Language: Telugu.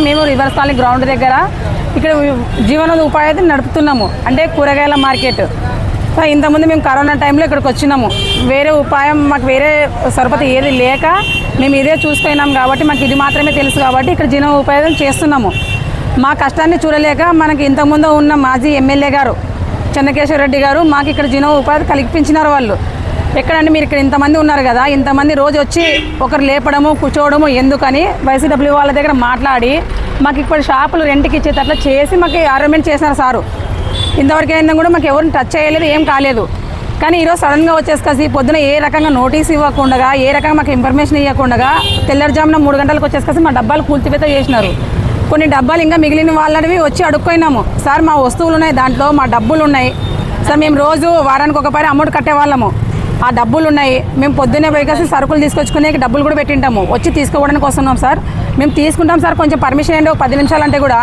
మేము రివర్స్ కాలనీ గ్రౌండ్ దగ్గర ఇక్కడ జీవన ఉపాధి నడుపుతున్నాము. అంటే కూరగాయల మార్కెట్. సో ఇంతకుముందు మేము కరోనా టైంలో ఇక్కడికి వచ్చినాము. వేరే ఉపాయం మాకు వేరే సరపతి ఏది లేక మేము ఇదే చూసుకున్నాం కాబట్టి మాకు ఇది మాత్రమే తెలుసు కాబట్టి ఇక్కడ జీవన ఉపాయం చేస్తున్నాము. మా కష్టాన్ని చూడలేక మనకి ఇంతకుముందు ఉన్న మాజీ ఎమ్మెల్యే గారు చెన్నకేశ్వర రెడ్డి గారు మాకు ఇక్కడ జీవన ఉపాధి కల్పించినారు వాళ్ళు. ఎక్కడంటే మీరు ఇక్కడ ఇంతమంది ఉన్నారు కదా ఇంతమంది రోజు వచ్చి ఒకరు లేపడము కూర్చోవడము ఎందుకని వైసీడబ్ల్యూ వాళ్ళ దగ్గర మాట్లాడి మాకు ఇప్పుడు షాపులు రెంట్కి ఇచ్చేటట్లా చేసి మాకు అరేంజ్మెంట్ చేసినారు సారు. ఇంతవరకు అయినా కూడా మాకు ఎవరిని టచ్ చేయలేదు ఏం కాలేదు. కానీ ఈరోజు సడన్గా వచ్చేసి పొద్దున ఏ రకంగా నోటీస్ ఇవ్వకుండా ఏ రకంగా మాకు ఇన్ఫర్మేషన్ ఇవ్వకుండా తెల్లవారుజామున మూడు గంటలకు వచ్చేసి మా డబ్బాలు కూల్చివేత చేసినారు. కొన్ని డబ్బాలు ఇంకా మిగిలిన వాళ్ళవి వచ్చి అడుక్కోయినాము సార్ మా వస్తువులు ఉన్నాయి దాంట్లో మా డబ్బులు ఉన్నాయి. సార్ మేము రోజు వారానికి ఒక పైన అమౌంట్ కట్టేవాళ్ళము. ఆ డబ్బులు ఉన్నాయి. మేము పొద్దున్నే పోయి సరుకులు తీసుకొచ్చుకునే డబ్బులు కూడా పెట్టింటాము. వచ్చి తీసుకోవడానికి వస్తున్నాం సార్. మేము తీసుకుంటాం సార్. కొంచెం పర్మిషన్ ఏంటి ఒక పది నిమిషాలు అంటే కూడా